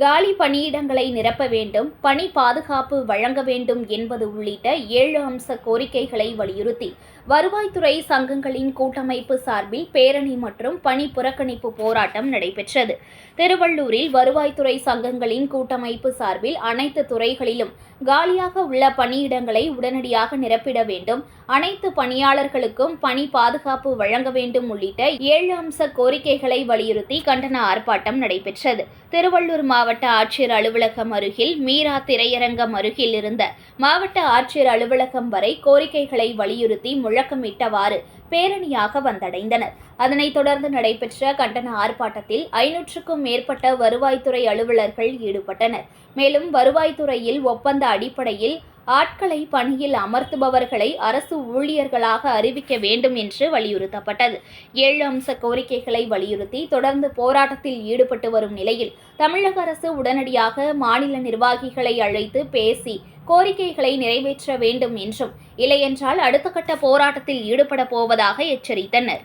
காலி பணியிடங்களை நிரப்ப வேண்டும் பணி பாதுகாப்பு வழங்க வேண்டும் என்பது உள்ளிட்ட ஏழு அம்ச கோரிக்கைகளை வலியுறுத்தி வருவாய்த்துறை சங்கங்களின் கூட்டமைப்பு சார்பில் பேரணி மற்றும் பணி புறக்கணிப்பு போராட்டம் நடைபெற்றது. திருவள்ளூரில் வருவாய்த்துறை சங்கங்களின் கூட்டமைப்பு சார்பில் அனைத்து துறைகளிலும் காலியாக உள்ள பணியிடங்களை உடனடியாக நிரப்பிட வேண்டும். அனைத்து பணியாளர்களுக்கும் பணி பாதுகாப்பு வழங்க வேண்டும் உள்ளிட்ட ஏழு அம்ச கோரிக்கைகளை வலியுறுத்தி கண்டன ஆர்ப்பாட்டம் நடைபெற்றது. திருவள்ளூர் மாவட்ட ஆட்சியர் அலுவலகம் அருகில் மீரா திரையரங்கம் அருகில் இருந்த மாவட்ட ஆட்சியர் அலுவலகம் வரை கோரிக்கைகளை வலியுறுத்தி முழக்கமிட்டவாறு பேரணியாக வந்தடைந்தனர். அதனைத் தொடர்ந்து நடைபெற்ற கண்டன ஆர்ப்பாட்டத்தில் ஐநூற்றுக்கும் மேற்பட்ட வருவாய்த்துறை அலுவலர்கள் ஈடுபட்டனர். மேலும் வருவாய்த்துறையில் ஒப்பந்த அடிப்படையில் ஆட்களை பணியில் அமர்த்துபவர்களை அரசு ஊழியர்களாக அறிவிக்க வேண்டும் என்று வலியுறுத்தப்பட்டது. ஏழு அம்ச கோரிக்கைகளை வலியுறுத்தி தொடர்ந்து போராட்டத்தில் ஈடுபட்டு வரும் நிலையில் தமிழக அரசு உடனடியாக மாநில நிர்வாகிகளை அழைத்து பேசி கோரிக்கைகளை நிறைவேற்ற வேண்டும் என்றும் இல்லையென்றால் அடுத்த கட்ட போராட்டத்தில் ஈடுபட போவதாக எச்சரித்தனர்.